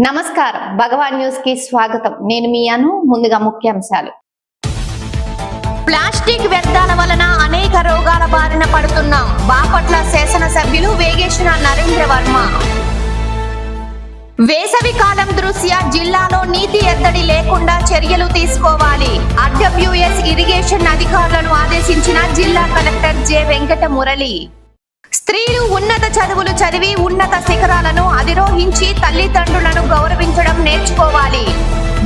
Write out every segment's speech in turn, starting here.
నమస్కారం. భగవాన్ న్యూస్కి స్వాగతం. నేను మీ అను ముందుగా ముఖ్యాంశాలు. ప్లాస్టిక్ వ్యర్థాల వలన అనేక రోగాల బారిన పడుతున్నాం బాపట్ల శాసనసభ్యులు వేగేశ్వర నరేంద్ర వర్మ. వేసవి కాలం దృష్ట్యా జిల్లాలో నీటి ఎద్దడి లేకుండా చర్యలు తీసుకోవాలి. ఆర్డబ్ల్యూఎస్ ఇరిగేషన్ అధికారులను ఆదేశించిన జిల్లా కలెక్టర్ జె వెంకట మురళి. స్త్రీలు ఉన్నత చదువులు చదివి ఉన్నత శిఖరాలను అధిరోహించి తల్లిదండ్రులను గౌరవించడం నేర్చుకోవాలి.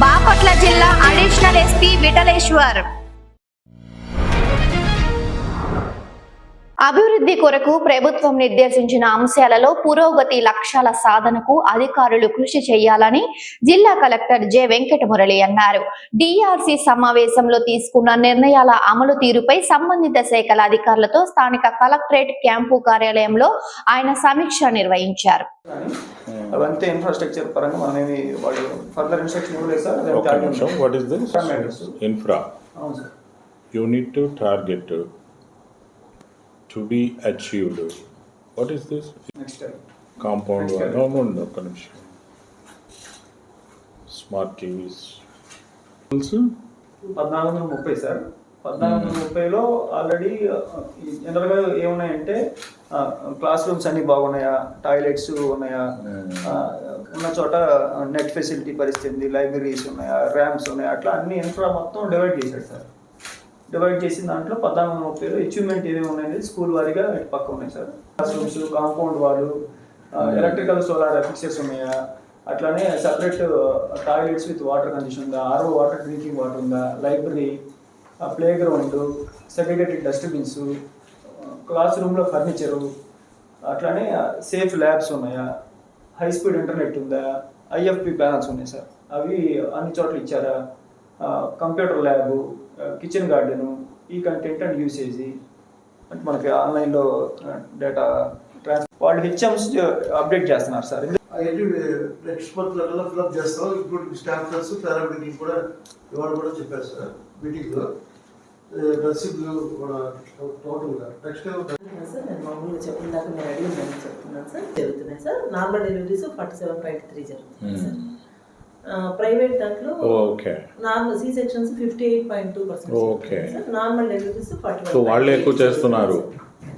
బాపట్ల జిల్లా అడిషనల్ ఎస్పీ విఠలేశ్వర్. అభివృద్ధి కొరకు ప్రభుత్వం నిర్దేశించిన అంశాలలో పురోగతి లక్ష్యాల సాధనకు అధికారులు కృషి చేయాలని జిల్లా కలెక్టర్ జె వెంకటమురళి అన్నారు. డిఆర్సి సమావేశంలో తీసుకున్న నిర్ణయాల అమలు తీరుపై సంబంధిత శాఖల అధికారులతో స్థానిక కలెక్టరేట్ క్యాంపు కార్యాలయంలో ఆయన సమీక్ష నిర్వహించారు. కానీ అవంతా ఇన్ఫ్రాస్ట్రక్చర్ పరంగా మనం ఏమి వాళ్ళు ఫర్దర్ ఇన్స్ట్రక్షన్ ఇవ్వలేదు సార్. అది ఒక target నిమిషం. ఉంది. What is this Parameters. Infra అవును sir. You need to target to be achieved what is this next compound Next no no no ఒక నిమిషం. స్మార్ట్ టీవీస్ పద్నాలుగు వందల ముప్పై సార్. పద్నాలుగు వందల ముప్పైలో ఆల్రెడీ జనరల్గా ఏమున్నాయంటే క్లాస్ రూమ్స్ అన్ని బాగున్నాయా? టాయిలెట్స్ ఉన్నాయా? ఆ, ఉన్న చోట నెట్ ఫెసిలిటీ పరిస్థితి ఉంది లైబ్రరీస్ ఉన్నాయా? ర్యామ్స్ ఉన్నాయా? అట్లా అన్ని ఇన్ఫ్రా మొత్తం డివైడ్ చేశాడు సార్. డివైడ్ చేసిన దాంట్లో పద్నాలుగు వందల ముప్పైలో అచీవ్మెంట్ ఏమేమి ఉన్నాయి స్కూల్ వారీగా పక్క ఉన్నాయి సార్. క్లాస్ రూమ్స్ కాంపౌండ్ వాళ్ళు ఎలక్ట్రికల్ సోలార్ ఫిక్సెస్ ఉన్నాయా? అట్లానే separate toilets with water condition ఉందా? ఆర్ఓ వాటర్ డ్రింకింగ్ వాటర్ ఉందా? Library play ground segregated dustbins class రూమ్లో ఫర్నిచరు అట్లానే సేఫ్ ల్యాబ్స్ ఉన్నాయా? హై స్పీడ్ ఇంటర్నెట్ ఉందా? ఐఎఫ్పి ప్యానల్స్ ఉన్నాయి సార్. అవి అన్ని చోట్ల ఇచ్చారా? కంప్యూటర్ ల్యాబ్ కిచెన్ గార్డెను ఈ కంటెంట్ అండ్ యూసేజ్ అంటే మనకి ఆన్లైన్లో డేటా ట్రాన్స్ వాళ్ళు హెచ్ఎంస్ అప్డేట్ చేస్తున్నారు సార్. అవన్నీ నెక్స్ట్ మంత్లో ఫిల్అప్ చేస్తాం. ఇప్పుడు స్టాఫ్ నర్స్ కూడా ఇవాళ కూడా చెప్పారు సార్ మీటింగ్లో నర్సింగ్ కూడా టోటల్గా నెక్స్ట్ సార్ నేను మామూలుగా చెప్పిన దాకా మీరు అడిగిందని చెప్తున్నాను సార్. జరుగుతున్నాయి sir. Normal deliveries forty seven point three జరుగుతున్నాయి సార్. ప్రైవేట్ దాంట్లో okay. Normal C sections fifty eight point two percent. Sir. Normal deliveries forty so వాళ్ళే ఎక్కువ చేస్తున్నారు.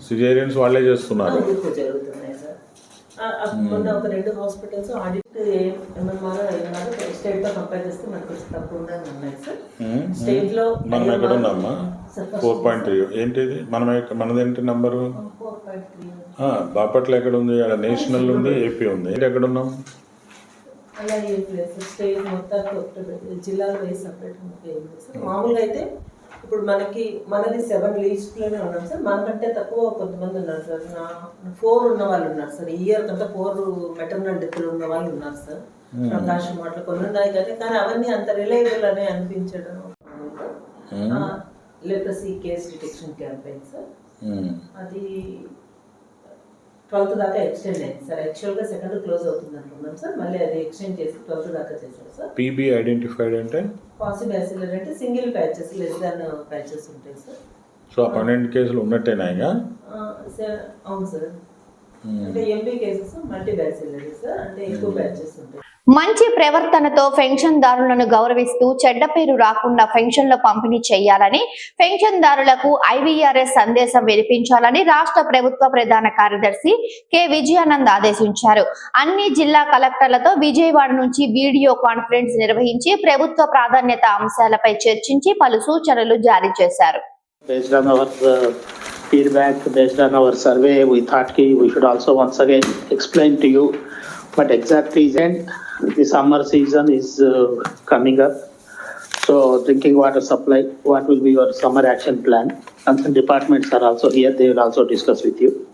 సిజేరియన్స్ వాళ్ళే చేస్తున్నారు. ఎక్కువ జరుగుతున్నాయి సార్. మొన్న ఒక రెండు హాస్పిటల్స్ ఆడిట్ ఎంఎంఆర్ ఎంఆర్ స్టేట్తో కంపేర్ చేస్తే మనకు కొంచెం తక్కువగా ఉన్నాయి సార్. Hmm, స్టేట్లో మనం ఎక్కడ ఉన్నామా ఫోర్ పాయింట్ త్రీ ఏంటిది? మనం ఎక్క- మనదేంటి number? Four point three Bapatla ఎక్కడ ఉంది? నేషనల్ ఉంది ఏపీ ఉంది. ఏంటి ఎక్కడ ఉన్నాం అలా ఏం లేదు. స్టేట్ మొత్తానికి ఒకటి జిల్లాలో వేసి సపరేట్ ఏం లేదు. సార్ మామూలుగా అయితే ఇప్పుడు మనకి మనది సెవెన్ లీస్ట్లోనే ఉన్నాం. సార్ మనకంటే తక్కువ కొంతమంది ఉన్నారు సార్ నా ఫోర్ ఉన్న వాళ్ళు ఉన్నారు సార్ ఇయర్ కంటే ఫోర్ మెటర్నల్ డెత్లు ఉన్న వాళ్ళు ఉన్నారు సార్ ప్రకాశం అట్లా కొన్ని ఉన్నాయి కానీ కానీ అవన్నీ అంత రిలయబుల్ అని అనిపించడం. Leprosy case detection campaign sir Hmm. అది ట్వెల్త్ దాకా ఎక్స్టెండ్ అయింది. సార్ యాక్చువల్గా సెకండ్ క్లోజ్ అవుతుంది అనుకున్నాం సార్. మళ్ళీ అది ఎక్స్టెండ్ చేసి ట్వెల్త్ దాకా చేశారు సార్. పీబీ ఐడెంటిఫైడ్ అంటే? పాసిబుల్ యాసిలర్ అంటే single patches less than patches ఉంటాయి సార్. సో ఆ పన్నెండు కేసులు ఉన్నట్టేనా ఇక ఆ, సార్ అవును సార్. అంటే MP cases multi bacillary sir అంటే ఎక్కువ బ్యాచెస్ ఉంటాయి. మంచి ప్రవర్తనతో పెన్షన్ దారులను గౌరవిస్తూ చెడ్డ పేరు రాకుండా పెన్షన్ల పంపిణీ చేయాలని పెన్షన్ దారులకు ఐవీఆర్ఎస్ సందేశం వినిపించాలని రాష్ట్ర ప్రభుత్వ ప్రధాన కార్యదర్శి కె విజయానంద్ ఆదేశించారు. అన్ని జిల్లా కలెక్టర్లతో విజయవాడ నుంచి వీడియో కాన్ఫరెన్స్ నిర్వహించి ప్రభుత్వ ప్రాధాన్యత అంశాలపై చర్చించి పలు సూచనలు జారీ చేశారు. Uh, feedback, based on our survey, we thought we should also once again explain to you what exactly and the summer season is uh, coming up. So drinking water supply, what will be your summer action plan? Concerned departments are also here, they will also discuss with you.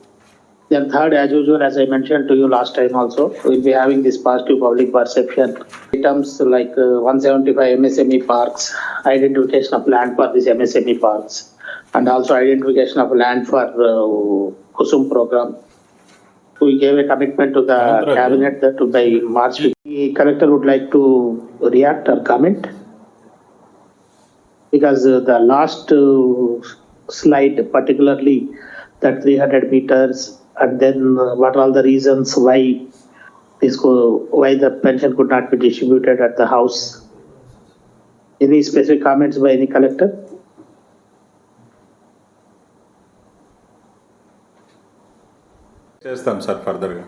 Then third, as usual, as I mentioned to you last time also, we'll be having this positive public perception. Items like uh, 175 MSME parks, identification of land for these MSME parks, and also identification of land for uh, Kusum program. We gave a commitment to the Anantharaju. cabinet that by March, the collector would like to react or comment. Because uh, the last uh, slide, particularly that 300 meters, and then uh, what are all the reasons why this co- why the pension could not be distributed at the house. Any specific comments by any collector? చేస్తాం sir ఫర్దర్గా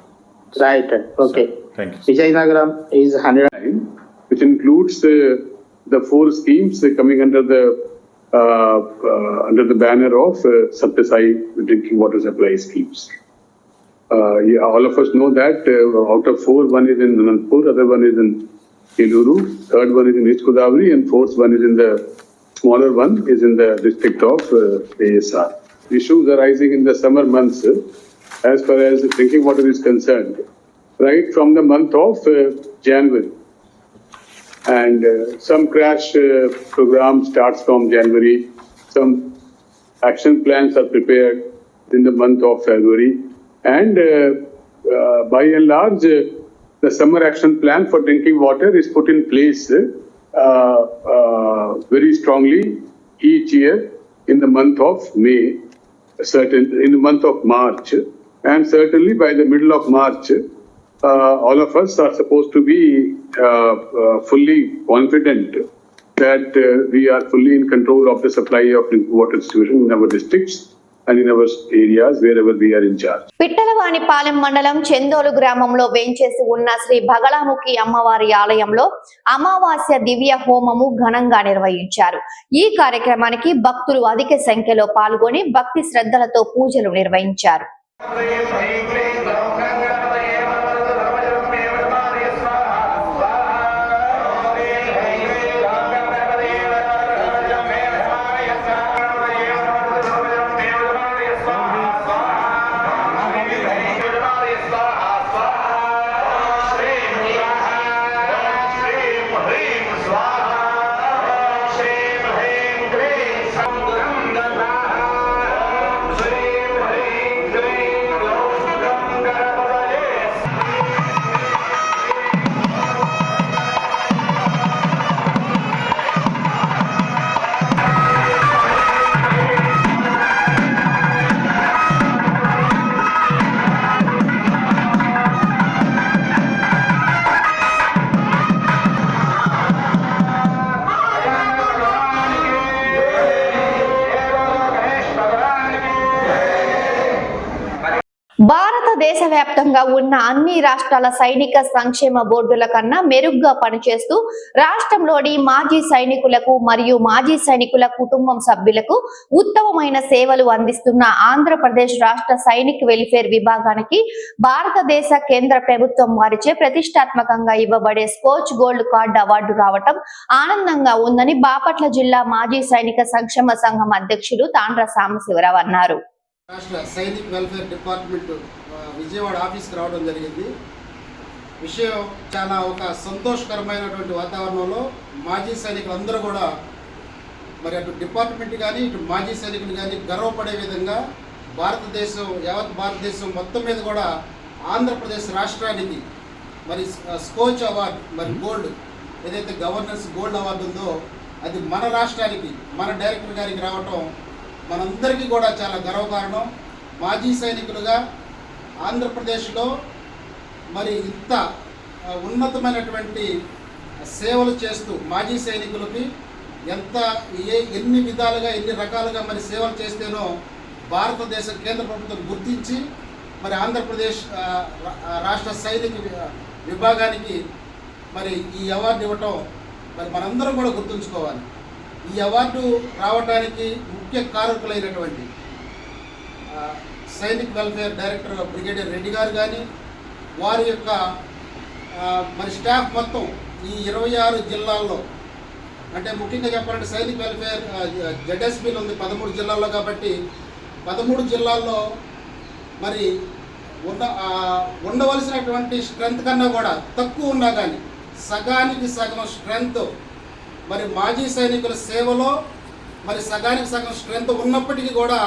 Right, right, okay. Thank you Vijayanagaram is hundred which includes uh, the four schemes uh, coming under the uh, uh, under the banner of uh, Satyasai drinking water supply schemes. Uh, yeah, all of us know that uh, out of four, one is in Anandpur, other one is in Eluru, third one is in East Godavari, and fourth one is in the smaller one is in the district of uh, ASR. Issues arising in the summer months, uh, as far as drinking water is concerned, right from the month of uh, January. And uh, some crash uh, program starts from January. Some action plans are prepared in the month of February, and uh, uh, by and large, uh, the summer action plan for drinking water is put in place uh, uh, very strongly each year in the month of May, certain in the month of March, and certainly by the middle of March uh, all of us are supposed to be uh, uh, fully confident that uh, we are fully in control of the supply of drinking water distribution in our districts and in our areas wherever we are in charge. Pittalavanipalem మండలం చెందోలు గ్రామంలో వేంచేసి ఉన్న శ్రీ బగళాముఖి అమ్మవారి ఆలయంలో అమావాస్య దివ్య హోమము ఘనంగా నిర్వహించారు ఈ కార్యక్రమానికి భక్తులు అధిక సంఖ్యలో పాల్గొని భక్తి శ్రద్ధలతో పూజలు నిర్వహించారు భారతదేశ వ్యాప్తంగా ఉన్న అన్ని రాష్ట్రాల సైనిక సంక్షేమ బోర్డుల కన్నా మెరుగ్గా పనిచేస్తూ రాష్ట్రంలోని మాజీ సైనికులకు మరియు మాజీ సైనికుల కుటుంబం సభ్యులకు ఉత్తమమైన సేవలు అందిస్తున్న ఆంధ్రప్రదేశ్ రాష్ట్ర సైనిక్ వెల్ఫేర్ విభాగానికి భారతదేశ కేంద్ర ప్రభుత్వం వారిచే ప్రతిష్టాత్మకంగా ఇవ్వబడే స్కోచ్ గోల్డ్ కార్డు అవార్డు రావటం ఆనందంగా ఉందని బాపట్ల జిల్లా మాజీ సైనిక సంక్షేమ సంఘం అధ్యక్షులు తాండ్ర సాంబశివరావు అన్నారు. రాష్ట్ర సైనిక్ వెల్ఫేర్ డిపార్ట్మెంట్ విజయవాడ ఆఫీస్కి రావడం జరిగింది. విషయం చాలా ఒక సంతోషకరమైనటువంటి వాతావరణంలో మాజీ సైనికులందరూ కూడా మరి అటు డిపార్ట్మెంట్ కానీ ఇటు మాజీ సైనికులు కానీ గర్వపడే విధంగా భారతదేశం యావత్ భారతదేశం మొత్తం మీద కూడా ఆంధ్రప్రదేశ్ రాష్ట్రానికి మరి స్కోచ్ అవార్డు మరి గోల్డ్ ఏదైతే గవర్నెన్స్ గోల్డ్ అవార్డు ఉందో అది మన రాష్ట్రానికి మన డైరెక్టర్ గారికి రావటం మనందరికీ కూడా చాలా గర్వకారణం. మాజీ సైనికులుగా ఆంధ్రప్రదేశ్లో మరి ఇంత ఉన్నతమైనటువంటి సేవలు చేస్తూ మాజీ సైనికులకి ఎంత ఏ ఎన్ని విధాలుగా ఎన్ని రకాలుగా మరి సేవలు చేస్తేనో భారతదేశ కేంద్ర ప్రభుత్వం గుర్తించి మరి ఆంధ్రప్రదేశ్ రాష్ట్ర సైనిక విభాగానికి మరి ఈ అవార్డు ఇవ్వటం మరి మనందరం కూడా గుర్తుంచుకోవాలి. ఈ అవార్డు రావడానికి ముఖ్య కారకులైనటువంటి Sainik welfare director brigadier Reddy గారు కానీ వారి యొక్క మరి స్టాఫ్ మొత్తం ఈ ఇరవై ఆరు జిల్లాల్లో అంటే ముఖ్యంగా చెప్పాలంటే సైనిక్ వెల్ఫేర్ జెడ్ఎస్పీలు ఉంది పదమూడు జిల్లాల్లో కాబట్టి పదమూడు జిల్లాల్లో మరి ఉన్న ఉండవలసినటువంటి స్ట్రెంత్ కన్నా కూడా తక్కువ ఉన్నా కానీ సగానికి సగం స్ట్రెంత్ మరి మాజీ సైనికుల సేవలో మరి సగానికి సగం స్ట్రెంత్ ఉన్నప్పటికీ కూడా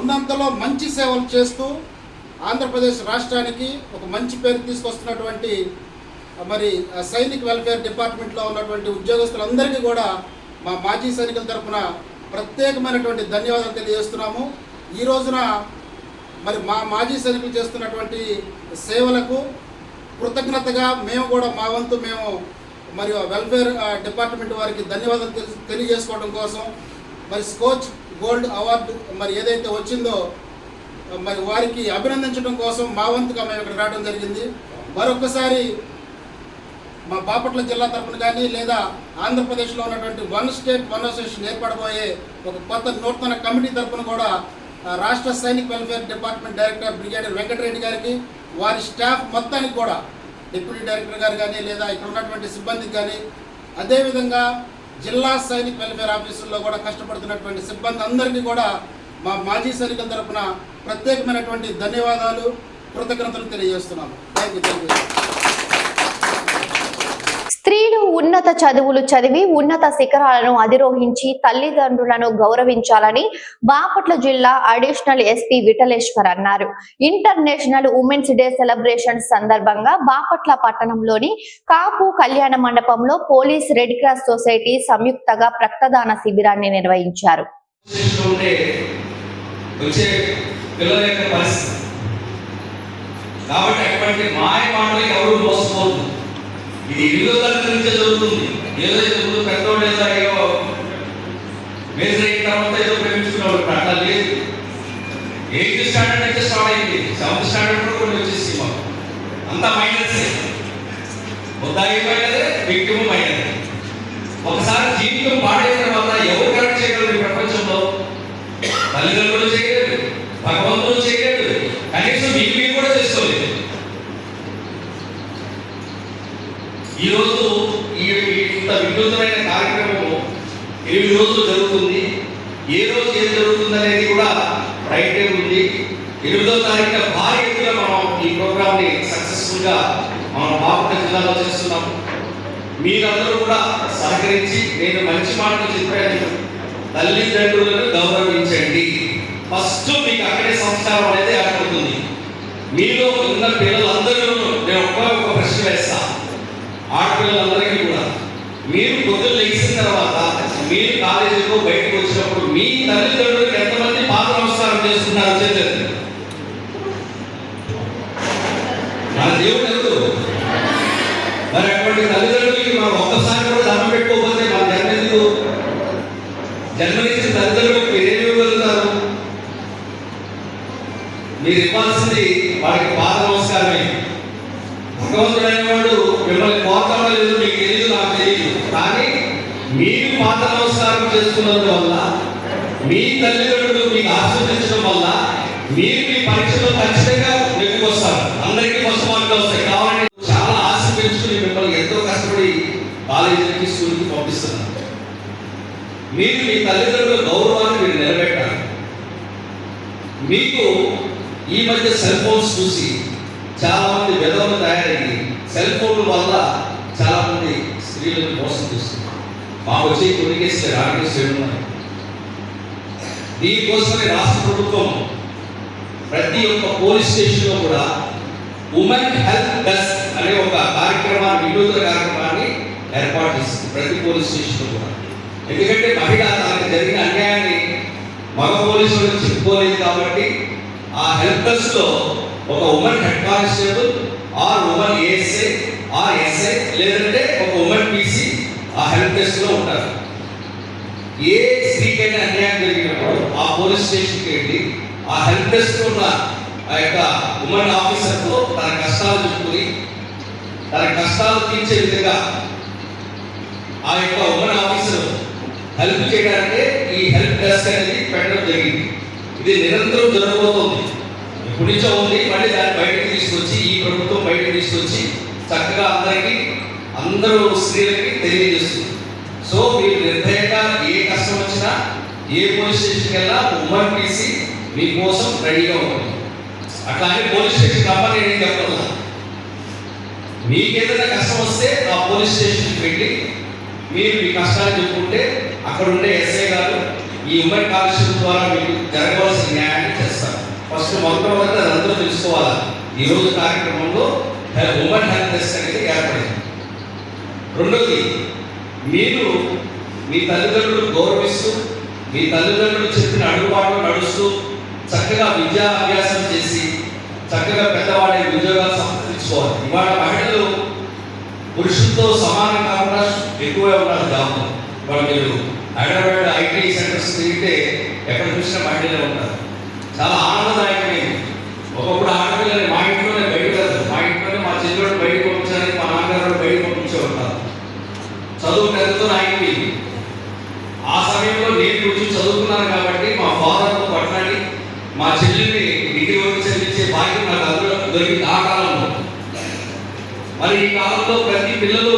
ఉన్నంతలో మంచి సేవలు చేస్తూ ఆంధ్రప్రదేశ్ రాష్ట్రానికి ఒక మంచి పేరు తీసుకొస్తున్నటువంటి మరి సైనిక్ వెల్ఫేర్ డిపార్ట్మెంట్లో ఉన్నటువంటి ఉద్యోగస్తులందరికీ కూడా మా మాజీ సైనికుల తరఫున ప్రత్యేకమైనటువంటి ధన్యవాదాలు తెలియజేస్తున్నాము. ఈ రోజున మరి మా మాజీ సైనికులు చేస్తున్నటువంటి సేవలకు కృతజ్ఞతగా మేము కూడా మా వంతు మేము మరియు వెల్ఫేర్ డిపార్ట్మెంట్ వారికి ధన్యవాదాలు తెలి- తెలియజేసుకోవడం కోసం మరి స్కోచ్ గోల్డ్ అవార్డు మరి ఏదైతే వచ్చిందో మరి వారికి అభినందించడం కోసం మా వంతుగా మేము ఇక్కడ రావడం జరిగింది. మరొకసారి మా బాపట్ల జిల్లా తరపున కానీ లేదా ఆంధ్రప్రదేశ్లో ఉన్నటువంటి వన్ స్టేట్ వన్ అసోసియేషన్ ఏర్పడబోయే ఒక కొత్త నూతన కమిటీ తరపున కూడా రాష్ట్ర Sainik welfare department director brigadier Venkatareddy గారికి వారి స్టాఫ్ మొత్తానికి కూడా డిప్యూటీ డైరెక్టర్ గారు కానీ లేదా ఇక్కడ ఉన్నటువంటి సిబ్బందికి కానీ అదేవిధంగా జిల్లా సైనిక్ వెల్ఫేర్ ఆఫీసుల్లో కూడా కష్టపడుతున్నటువంటి సిబ్బంది అందరికీ కూడా మా మాజీ సైనికుల తరఫున ప్రత్యేకమైనటువంటి ధన్యవాదాలు కృతజ్ఞతలు తెలియజేస్తున్నాము. థ్యాంక్ యూ థ్యాంక్ యూ స్త్రీలు ఉన్నత చదువులు చదివి ఉన్నత శిఖరాలను అధిరోహించి తల్లిదండ్రులను గౌరవించాలని బాపట్ల జిల్లా అడిషనల్ ఎస్పీ విఠలేశ్వర్ అన్నారు. ఇంటర్నేషనల్ ఉమెన్స్ డే సెలబ్రేషన్ సందర్భంగా బాపట్ల పట్టణంలోని కాపు కళ్యాణ మండపంలో పోలీస్ రెడ్ క్రాస్ సొసైటీ సంయుక్తగా రక్తదాన శిబిరాన్ని నిర్వహించారు. కాబట్టి అటువంటి మాయ మాటలకి ఎవరు మోసపోతుంది ఇది ఇల్లు తరగతి నుంచే జరుగుతుంది ఏదైతే ముందు పెద్దోడు ఏదో అయ్యో మేజర్ అయిన తర్వాత ఏదో ప్రేమించుకున్నాడు. అట్లా లేదు. ఎయిత్ స్టాండర్డ్ అయితే స్టార్ట్ అయింది. సెవెంత్ స్టాండర్డ్ కూడా కొన్ని వచ్చేసి మాకు. అంతా మైనస్ ముద్దాయి మైనదే విక్టిమ్ మైనదే ఒకసారి జీవితం పాడైన తర్వాత ఎవరు కరెక్ట్ చేయగలరు ఈ ప్రపంచంలో తల్లిదండ్రులు చేయలేదు భగవంతుడు చేయలేదు కనీసం మీకు మీరు కూడా చేసుకోలేదు ఈరోజు ఈ ఈ ఇంత వినూతమైన కార్యక్రమం ఎనిమిది రోజులు జరుగుతుంది ఏ రోజు ఏం జరుగుతుంది అనేది కూడా రైట్ టైం ఉంది ఎనిమిదో తారీఖున భారీ ఎత్తున మనం సక్సెస్ఫుల్గా ప్రోగ్రామ్ని సక్సెస్ఫుల్గా మనం బాపట్ల జిల్లాలో చేస్తున్నాం. మీరందరూ కూడా సహకరించి నేను మంచి మాటలు చెప్పాను. తల్లిదండ్రులను గౌరవించండి. ఫస్ట్ మీకు అక్కడే సంస్కారం అనేది ఏర్పడుతుంది మీలో ఉన్న పిల్లలందరూ నేను ఒక్క ఒక ప్రశ్న వేస్తా. ఆడపిల్లలందరికీ కూడా. మీరు పొద్దున్న లెగిసిన తర్వాత మీరు కాలేజీలో బయటకు వచ్చినప్పుడు మీ తల్లిదండ్రులకు ఎంతమంది పాద నమస్కారం చేస్తున్నారు చేతులు మన దేవుడు ఎవరు మరి అటువంటి తల్లిదండ్రులకి మనం ఒక్కసారి కూడా దండం పెట్టుకోకపోతే మన జన్మ ఎందుకు? జన్మనిచ్చిన తల్లిదండ్రులకు మీరేమి ఇవ్వగలుగుతారు? మీరు ఇవ్వాల్సింది వారికి పాద నమస్కారమే. భగవంతుడు అనేవాడు మిమ్మల్ని కోరటం లేదు మీకు తెలియదు నాకు తెలియదు కానీ మీరు పాద నమస్కారం చేసుకున్నందువల్ల మీ తల్లిదండ్రులు మీకు ఆస్వాదించడం వల్ల మీరు మీ పరీక్షలో ఖచ్చితంగా నెగ్గుకొస్తారు అందరికీ ఫస్ట్ మార్కులు వస్తాయి కావాలంటే చాలా ఆశ పెంచుకుని మిమ్మల్ని ఎంతో కష్టపడి కాలేజీకి స్కూల్కి పంపిస్తున్నారు మీరు మీ తల్లిదండ్రుల గౌరవాన్ని మీరు నిలబెట్టాలి మీకు ఈ మధ్య సెల్ ఫోన్స్ చూసి చాలా మంది విధవలు తయారయ్యి సెల్ ఫోన్ల వల్ల చాలా మంది స్త్రీలను మోసం చేస్తున్నారు. మాకు వచ్చే కొన్ని కేసులు రాని ఉన్నాయి? దీనికోసమే రాష్ట్ర ప్రభుత్వం ప్రతి ఒక్క పోలీస్ స్టేషన్లో కూడా ఉమెన్ హెల్త్ డెస్క్ అనే ఒక కార్యక్రమాన్ని వినూత్న కార్యక్రమాన్ని ఏర్పాటు చేసింది. ప్రతి పోలీస్ స్టేషన్లో కూడా. ఎందుకంటే మహిళ నాకు జరిగిన అన్యాయాన్ని మగ పోలీసులు చెప్పుకోలేదు కాబట్టి ఆ హెల్ప్లెస్లో ఒక women head constable or women ASI or SI లేదంటే ఒక ఉమెన్ పీసీ ఆ హెల్ప్ డెస్క్లో ఉంటారు. ఏ స్త్రీకైనా అన్యాయం జరిగినప్పుడు ఆ పోలీస్ స్టేషన్కి వెళ్ళి ఆ హెల్ప్ డెస్క్లో ఉన్న ఆ యొక్క ఉమెన్ ఆఫీసర్తో తన కష్టాలు చెప్పుకుని తన కష్టాలు తీర్చే విధంగా ఆ యొక్క ఉమెన్ ఆఫీసర్ హెల్ప్ చేయడానికి ఈ హెల్ప్ డెస్క్ అనేది పెట్టడం జరిగింది. ఇది నిరంతరం జరగబోతోంది. ఇప్పుడు నుంచో ఉంది మళ్ళీ దాన్ని బయటకు తీసుకొచ్చి ఈ ప్రభుత్వం బయటకు తీసుకొచ్చి చక్కగా అందరికీ అందరూ స్త్రీలకి తెలియజేస్తుంది. సో మీరు నిర్భయంగా ఏ కష్టం వచ్చినా ఏ పోలీస్ స్టేషన్కి వెళ్ళినా ఉమ్మన్ పీసీ మీకోసం రెడీగా ఉంటుంది. అట్లా పోలీస్ స్టేషన్ తప్ప నేను చెప్పను. మీకేదైనా కష్టం వస్తే ఆ పోలీస్ స్టేషన్కి వెళ్ళి మీరు మీ కష్టాలు చెప్పుకుంటే అక్కడ ఉండే ఎస్ఐ గారు ఈ ఉమెన్ కానిస్టేబుల్ ద్వారా మీకు జరగవలసిన న్యాయాన్ని చేస్తారు. ఫస్ట్ మొట్టమొదటి అది అందరూ తెలుసుకోవాలా? ఈ రోజు కార్యక్రమంలో ఉమెన్ హెల్త్ డెస్క్ అనేది ఏర్పడింది. రెండోది మీరు మీ తల్లిదండ్రులు గౌరవిస్తూ మీ తల్లిదండ్రులు చెప్పిన అడుగుబాటు నడుస్తూ చక్కగా విద్యా అభ్యాసం చేసి చక్కగా పెద్దవాడి ఉద్యోగాలు సంపాదించుకోవాలి. ఇవాళ మహిళలు పురుషులతో సమానం కాకుండా ఎక్కువే ఉన్నారు జాబ్లో ఇవాళ మీరు హైదరాబాద్ ఐటీ సెంటర్స్ తిరిగితే ఎక్కడ చూసినా మహిళలే ఉంటారు. చాలా ఆనందదాయకమైంది. ఒకప్పుడు ఆడపిల్లలు మా ఇంట్లోనే బయట వెళ్ళదు మా ఇంట్లోనే మా చెల్లెడు బయటకు పంపించాలని మా నాన్నగారు బయటకు పంపించే ఉంటారు చదువు పెద్దతో ఆగిపోయింది ఆ సమయంలో నేను కొంచెం చదువుకున్నాను కాబట్టి మా ఫాదర్తో కొట్లాడి మా చెల్లిని డిగ్రీ వరకు చదివించే భాగ్యం నాకు అందులో దొరికింది ఆ కాలంలో మరి ఈ కాలంలో ప్రతి పిల్లలు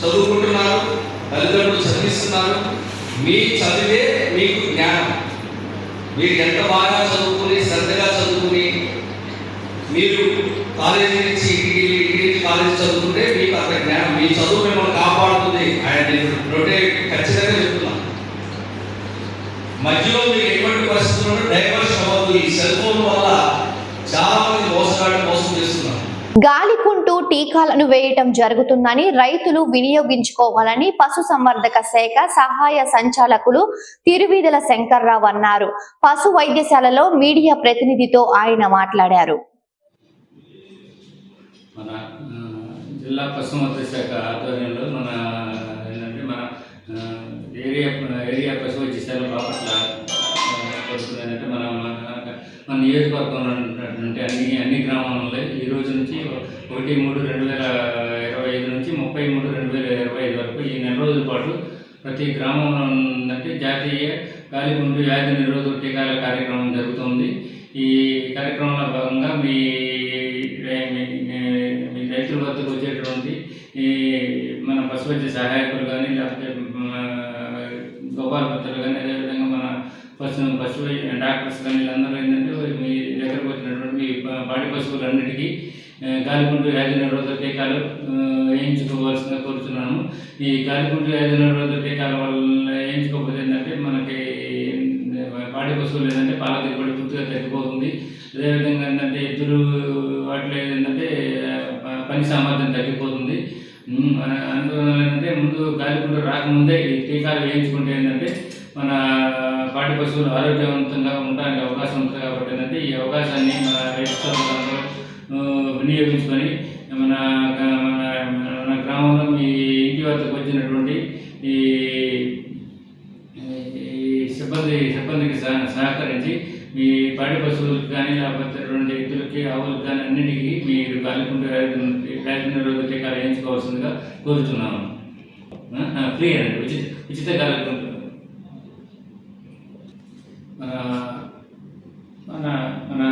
చదువుకుంటున్నారు తల్లిదండ్రులు చదివిస్తున్నారు మీ చదివే మీకు జ్ఞానం మీరు ఎంత బాగా చదువుకుని శ్రద్ధగా చదువుకుని మీరు కాలేజీ నుంచి ఇంటికి ఇంటికి నుంచి కాలేజీ చదువుకుంటే మీకు అంత జ్ఞానం మీ చదువు మిమ్మల్ని కాపాడుతుంది. ఆయన రొటే ఖచ్చితంగా చెప్తున్నాను మధ్యలో మీరు ఎటువంటి పరిస్థితుల్లో డైవర్షన్ అవ్వద్దు. ఈ సెల్ ఫోన్ వల్ల చాలా మంది మోసగాళ్ళు మోసం చేస్తున్నారు. గాలి టీకాలను వేయటం జరుగుతుందని రైతులు వినియోగించుకోవాలని పశుసంవర్ధక శాఖ సహాయ సంచాలకులు తిరువీధుల శంకర్రావు అన్నారు. పశు వైద్యశాలలో మీడియా ప్రతినిధితో ఆయన మాట్లాడారు. మన జిల్లా పశుమత శాఖ ఆధ్వర్యంలో మన ఏంటంటే మన ఏరియా ఏరియా పశు వైద్యశాల బాపట్ల ఏంటంటే మన మన- నియోజకవర్గంలో ఉన్నటువంటి అన్ని అన్ని గ్రామాలలో ఈ రోజు నుంచి ఒకటి మూడు రెండు వేల ఇరవై ఐదు నుంచి ముప్పై మూడు రెండు వేల ఇరవై ఐదు వరకు ఈ నెల రోజుల పాటు ప్రతి గ్రామంలో అంటే జాతీయ గాలిగుండు వ్యాధి నిరోధక టీకాల కార్యక్రమం జరుగుతుంది. ఈ కార్యక్రమంలో భాగంగా మీ మీ- మీ- మీ రైతుల వద్దకు వచ్చేటువంటి ఈ మన పశువైద్య సహాయకులు కానీ గాలికుంటు వ్యాధి నిరోధక టీకాలు ఆ, వేయించుకోవాల్సిందిగా కోరుతున్నాను ఈ గాలికుంటు వ్యాధి నిరోధక టీకాల వల్ల వేయించుకోకపోతే ఏంటంటే మనకి పాడి పశువులు ఏంటంటే పాల దిగుబడి పూర్తిగా తగ్గిపోతుంది. అదేవిధంగా ఏంటంటే ఎద్దులు వాటిలో ఏంటంటే పని సామర్థ్యం తగ్గిపోతుంది. అందువల్ల ఏంటంటే ముందు గాలికుంటు రాకముందే ఈ టీకాలు వేయించుకుంటే ఏంటంటే మన పాడి పశువులు ఆరోగ్యవంతంగా ఉండడానికి అవకాశం ఉంటుంది కాబట్టి ఏంటంటే ఈ అవకాశాన్ని మన రైతు సోదరులందరూ, వినియోగించుకొని మన మన మన గ్రామంలో మీ ఇంటి వద్దకు వచ్చినటువంటి ఈ సిబ్బంది సిబ్బందికి సహకరించి మీ పాడి పశువులకు కానీ లేకపోతే రెండు ఎద్దులకి ఆవులకు కానీ అన్నిటికీ మీరు గాలికుంటే వ్యాధి వ్యాధి నిరోధక టీకాలు వేయించుకోవాల్సిందిగా కోరుతున్నాను ఫ్రీ అండి. ఉచిత ఉచిత గాలికుంటు మన మన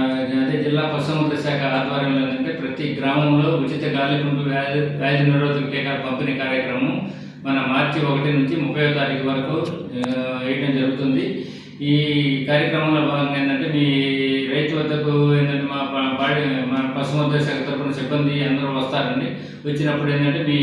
అదే జిల్లా పశుసంవర్ధక శాఖ ఆధ్వర్యంలో ఏంటంటే ప్రతి గ్రామంలో ఉచిత గాలికుంటు వ్యాధి వ్యాధి నిరోధక టీకాల పంపిణీ కార్యక్రమం మన మార్చి ఒకటి నుంచి ముప్పై తారీఖు వరకు వేయడం జరుగుతుంది. ఈ కార్యక్రమంలో భాగంగా ఏంటంటే మీ రైతు వద్దకు ఏంటంటే మా పా- పాడి మా పశుసంవర్ధక శాఖ తరపున సిబ్బంది అందరూ వస్తారండి. వచ్చినప్పుడు ఏంటంటే మీ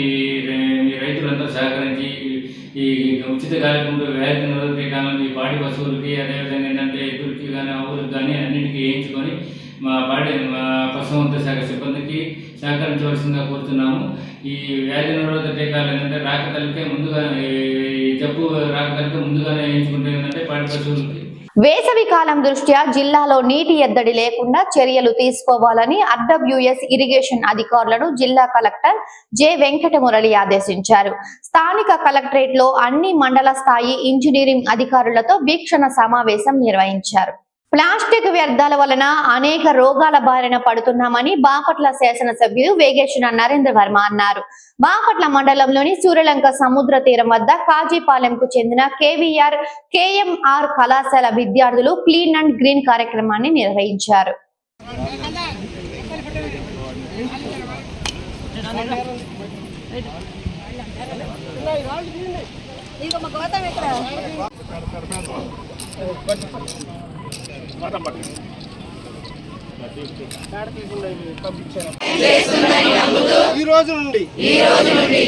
మీ రైతులందరూ సహకరించి ఈ ఉచిత గాలికుంటూ వ్యాధి నిరోధక టీకాలను పాడి పశువులకి అదేవిధంగా ఏంటంటే ఎద్దులకి కానీ ఆవులకు కానీ అన్నిటికీ వేయించుకొని మా పాడి మా పశుసంవర్ధక శాఖ సిబ్బందికి సహకరించవలసిందిగా కోరుతున్నాము. ఈ వ్యాధి నిరోధక టీకాలు ఏంటంటే రాకతలకే ముందుగా ఈ జబ్బు రాకతలకే ముందుగానే వేయించుకుంటే ఏంటంటే పాడి పశువులకి వేసవి కాలం దృష్ట్యా జిల్లాలో నీటి ఎద్దడి లేకుండా చర్యలు తీసుకోవాలని అర్డబ్ల్యూఎస్ ఇరిగేషన్ అధికారులను జిల్లా కలెక్టర్ జె వెంకట మురళి ఆదేశించారు. స్థానిక కలెక్టరేట్లో అన్ని మండల స్థాయి ఇంజనీరింగ్ అధికారులతో వీక్షణ సమావేశం నిర్వహించారు. ప్లాస్టిక్ వ్యర్థాల వలన అనేక రోగాల బారిన పడుతున్నామని బాపట్ల శాసనసభ్యులు వేగేశ్వర నరేంద్ర వర్మ అన్నారు. బాపట్ల మండలంలోని సూర్యలంక సముద్ర తీరం వద్ద కాజీపాలెంకు చెందిన కేవీఆర్ కేఎంఆర్ కళాశాల విద్యార్థులు క్లీన్ అండ్ గ్రీన్ కార్యక్రమాన్ని నిర్వహించారు. మాట్లాడండి ఈ రోజు నుండి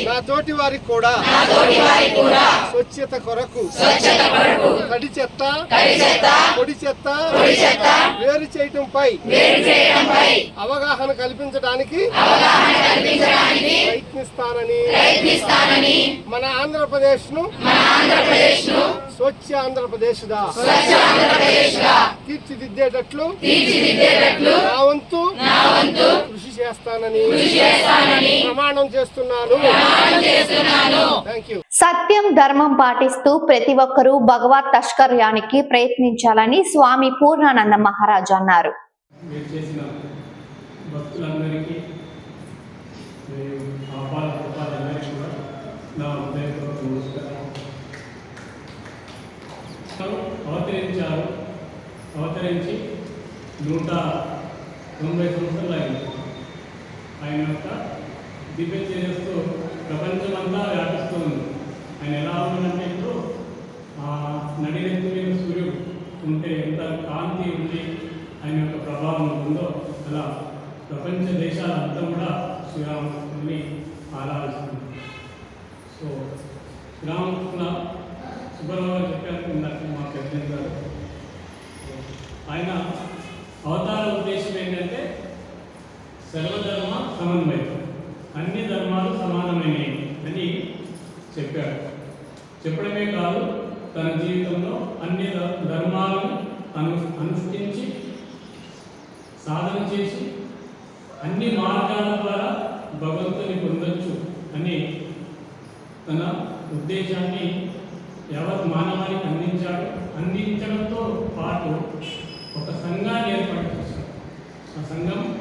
నా తోటి వారికి కూడా స్వచ్ఛత కొరకు తడి చెత్త పొడి చెత్త వేరు చేయటంపై అవగాహన కల్పించడానికి ప్రయత్నిస్తానని మన ఆంధ్రప్రదేశ్ను స్వచ్ఛ ఆంధ్రప్రదేశ్గా తీర్చిదిద్దేటట్లు నా వంతు కృషి చేస్తానని ప్రమాణం చేస్తున్నాను. యూ సత్యం ధర్మం పాటిస్తూ ప్రతి ఒక్కరూ భగవత్ తష్కర్యానికి ప్రయత్నించాలని స్వామి పూర్ణానంద మహారాజ్ అన్నారు. మీరు చేసిన భక్తులందరికీ మరియు ఆపాల కృపాలందరికీ కూడా నా హృదయపూర్వక నమస్కారం. అవతరించారు అవతరించి నూట తొంభై సంవత్సరాలు అయింది. ఆయన యొక్క దివ్య తేజస్సు ప్రపంచమంతా వ్యాపిస్తూ ఉంది ఆయన ఎలా ఉందంటే ఇప్పుడు ఆ మీద సూర్యుడు ఉంటే ఎంత కాంతి ఉంది ఆయన యొక్క ప్రభావం ఉందో అలా ప్రపంచ దేశాలంతా కూడా శ్రీరామకృష్ణుని ఆరాధిస్తుంది. సో శ్రీరామకృష్ణ సుబ్రహ్మణ్యం చెప్పారు ఇందాక మా ప్రెసిడెంట్ ఆయన అవతార ఉద్దేశం ఏంటంటే సర్వధర్మ సమన్వయం. అన్ని ధర్మాలు సమానమైనవి అని చెప్పాడు. చెప్పడమే కాదు తన జీవితంలో అన్ని ధర్మాలను అను అనుష్ఠించి సాధన చేసి అన్ని మార్గాల ద్వారా భగవంతుని పొందొచ్చు అని తన ఉద్దేశాన్ని యావత్ మానవానికి అందించాడు. అందించడంతో పాటు ఒక సంఘాన్ని ఏర్పాటు చేశారు. ఆ సంఘం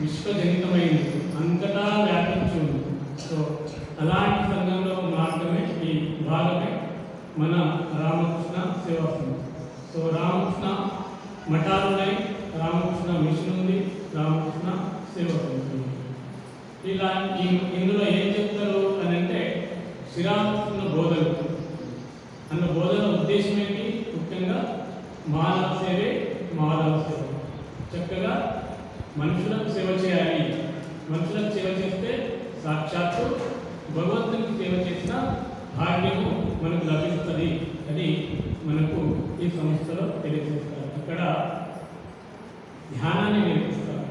విశ్వజనితమైంది. అంతటా వ్యాపించి ఉంది. సో అలాంటి సంఘంలో మాత్రమే ఈ భాగమే మన రామకృష్ణ సేవా సంఘం. సో రామకృష్ణ మఠాలు ఉన్నాయి. రామకృష్ణ మిషన్ ఉంది. రామకృష్ణ సేవా సంఘం ఇలా ఈ- ఇందులో ఏం చెప్తారు అని అంటే శ్రీరామకృష్ణ బోధన. అన్న బోధన ఉద్దేశం ఏంటి? ముఖ్యంగా మానవ సేవే మానవ సేవ చక్కగా మనుషులకు సేవ చేయాలి. మనుషులకు సేవ చేస్తే సాక్షాత్తు భగవంతునికి సేవ చేసిన భాగ్యము మనకు లభిస్తుంది అని మనకు ఈ సంస్థలో తెలియజేస్తారు. ఇక్కడ ధ్యానాన్ని నేర్పిస్తారు.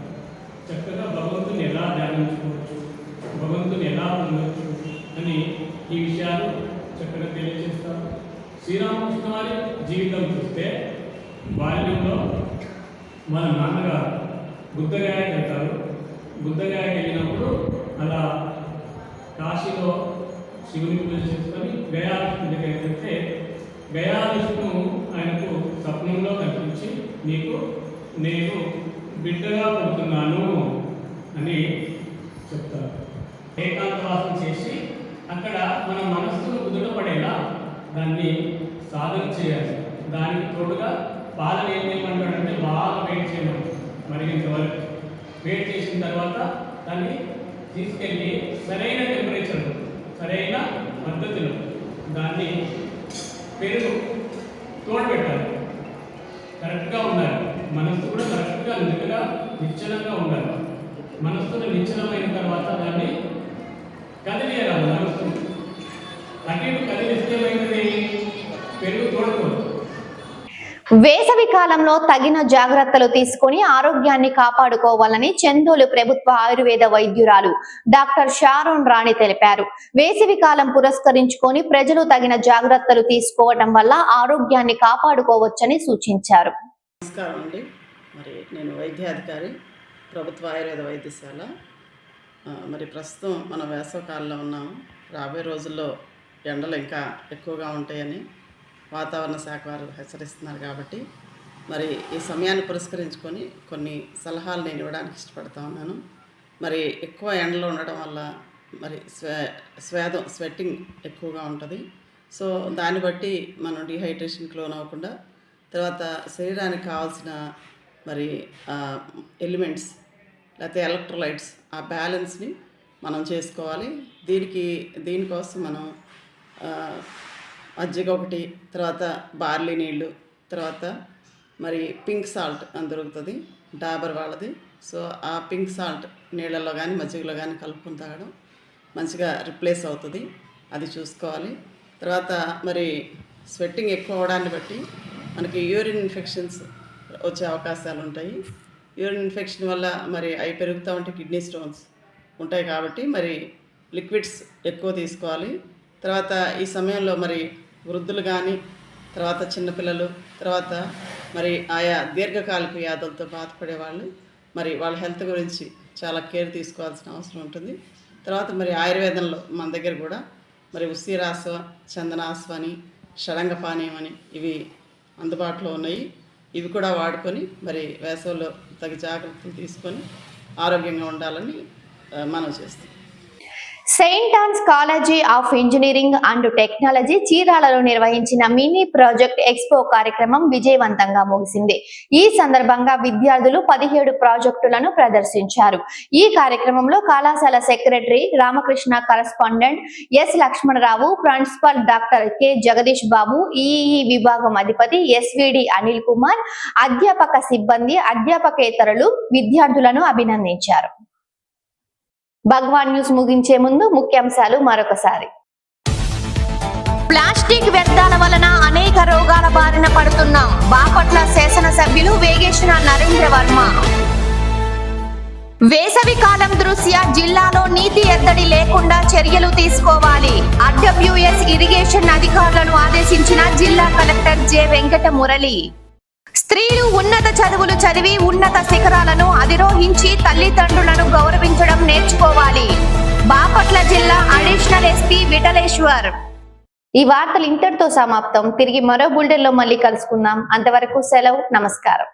చక్కగా భగవంతుని ఎలా ధ్యానించుకోవచ్చు భగవంతుని ఎలా పొందవచ్చు అని ఈ విషయాలు చక్కగా తెలియజేస్తారు. శ్రీరామకృష్ణ వారి జీవితం చూస్తే బాల్యంలో మన నాన్నగారు బుద్ధగాయకి వెళ్తారు బుద్ధగాయకి వెళ్ళినప్పుడు అలా కాశీలో శివుని పూజ చేసుకొని గయావిష్ణు దగ్గరికి వెళ్తే గయావిష్ణు ఆయనకు స్వప్నంలో కనిపించి నీకు నేను బిడ్డగా పుడుతున్నాను అని చెప్తారు. ఏకాంతవాసం చేసి అక్కడ మన మనస్సును కుదుటపడేలా దాన్ని సాధన చేయాలి. దానికి తోడుగా పాలన ఏం చేయమంటాడంటే బాగా వెయిట్ చేయమని మరిగినంత వెయిట్ చేసిన తర్వాత దాన్ని తీసుకెళ్ళి సరైన టెంపరేచర్ సరైన పద్ధతిలో దాన్ని పెరుగు తోడబెట్టాలి. కరెక్ట్గా ఉండాలి. మనస్సు కూడా కరెక్ట్గా నిజంగా నిశ్చలంగా ఉండాలి. మనస్సును నిశ్చలమైన తర్వాత దాన్ని కదిలేయాలి మనస్సు అటు కదిలిస్తేమైనది పెరుగు తోడుకోదు వేసవి కాలంలో తగిన జాగ్రత్తలు తీసుకొని ఆరోగ్యాన్ని కాపాడుకోవాలని చందోలు ప్రభుత్వ ఆయుర్వేద వైద్యురాలు డాక్టర్ షారోన్ రాణి తెలిపారు. వేసవి కాలం పురస్కరించుకొని ప్రజలు తగిన జాగ్రత్తలు తీసుకోవటం వల్ల ఆరోగ్యాన్ని కాపాడుకోవచ్చని సూచించారు. నమస్కారం అండి. మరి నేను వైద్యాధికారి ప్రభుత్వ ఆయుర్వేద వైద్యశాల. మరి ప్రస్తుతం మనం వేసవకాలంలో ఉన్నాం. రాబోయే రోజుల్లో ఎండలు ఇంకా ఎక్కువగా ఉంటాయని వాతావరణ శాఖ వారు హెచ్చరిస్తున్నారు కాబట్టి మరి ఈ సమయాన్ని పురస్కరించుకొని కొన్ని సలహాలు నేను ఇవ్వడానికి ఇష్టపడతా ఉన్నాను. మరి ఎక్కువ ఎండలో ఉండడం వల్ల మరి స్వే స్వేదం స్వెట్టింగ్ ఎక్కువగా ఉంటుంది. సో దాన్ని బట్టి మనం డిహైడ్రేషన్కి లోన్ అవ్వకుండా తర్వాత శరీరానికి కావాల్సిన మరి ఎలిమెంట్స్ లేకపోతే ఎలక్ట్రోలైట్స్ ఆ బ్యాలెన్స్ని మనం చేసుకోవాలి. దీనికి దీనికోసం మనం మజ్జిగ ఒకటి తర్వాత బార్లీ నీళ్ళు తర్వాత మరి పింక్ సాల్ట్ అని దొరుకుతుంది డాబర్ వాళ్ళది. సో ఆ పింక్ సాల్ట్ నీళ్ళల్లో కానీ మజ్జిగలో కానీ కలుపుకుని తాగడం మంచిగా రిప్లేస్ అవుతుంది. అది చూసుకోవాలి. తర్వాత మరి స్వెట్టింగ్ ఎక్కువ అవడాన్ని బట్టి మనకి యూరిన్ ఇన్ఫెక్షన్స్ వచ్చే అవకాశాలు ఉంటాయి. యూరిన్ ఇన్ఫెక్షన్ వల్ల మరి అవి పెరుగుతూ ఉంటే కిడ్నీ స్టోన్స్ ఉంటాయి కాబట్టి మరి లిక్విడ్స్ ఎక్కువ తీసుకోవాలి. తర్వాత ఈ సమయంలో మరి వృద్ధులు కానీ తర్వాత చిన్నపిల్లలు తర్వాత మరి ఆయా దీర్ఘకాలిక వ్యాధులతో బాధపడే వాళ్ళు మరి వాళ్ళ హెల్త్ గురించి చాలా కేర్ తీసుకోవాల్సిన అవసరం ఉంటుంది. తర్వాత మరి ఆయుర్వేదంలో మన దగ్గర కూడా మరి ఉసిరాసవ చందనాసవ అని షడంగ పానీయం అని ఇవి అందుబాటులో ఉన్నాయి. ఇవి కూడా వాడుకొని మరి వేసవిలో తగు జాగ్రత్తలు తీసుకొని ఆరోగ్యంగా ఉండాలని మనం చేస్తాం saint Ann's college of engineering and technology చీరాలలో నిర్వహించిన మినీ ప్రాజెక్ట్ ఎక్స్పో కార్యక్రమం విజయవంతంగా ముగిసింది. ఈ సందర్భంగా విద్యార్థులు పదిహేడు ప్రాజెక్టులను ప్రదర్శించారు. ఈ కార్యక్రమంలో కళాశాల secretary Ramakrishna correspondent S Lakshmanarao principal doctor K Jagadish Babu EE విభాగం అధిపతి ఎస్విడి అనిల్ కుమార్ అధ్యాపక సిబ్బంది అధ్యాపకేతరులు విద్యార్థులను అభినందించారు. భగవాన్ న్యూస్ ముగించే ముందు ముఖ్యాంశాలు మరొకసారి. ప్లాస్టిక్ వ్యర్థాల వలన అనేక రోగాల బారిన పడుతున్నాం బాపట్ల శాసనసభ్యులు వేగేశ్వర నరేంద్ర వర్మ. వేసవి కాలం దృష్ట్యా జిల్లాలో నీటి ఎద్దడి లేకుండా చర్యలు తీసుకోవాలి. ఆర్డబ్ల్యూఎస్ ఇరిగేషన్ అధికారులను ఆదేశించిన జిల్లా కలెక్టర్ జె వెంకట మురళి. స్త్రీలు ఉన్నత చదువులు చదివి ఉన్నత శిఖరాలను అధిరోహించి తల్లిదండ్రులను గౌరవించడం నేర్చుకోవాలి. బాపట్ల జిల్లా అడిషనల్ ఎస్పీ విఠలేశ్వర్. ఈ వార్తలు ఇంతటితో సమాప్తం. తిరిగి మరో బుల్డెన్లో మళ్ళీ కలుసుకుందాం. అంతవరకు సెలవు నమస్కారం.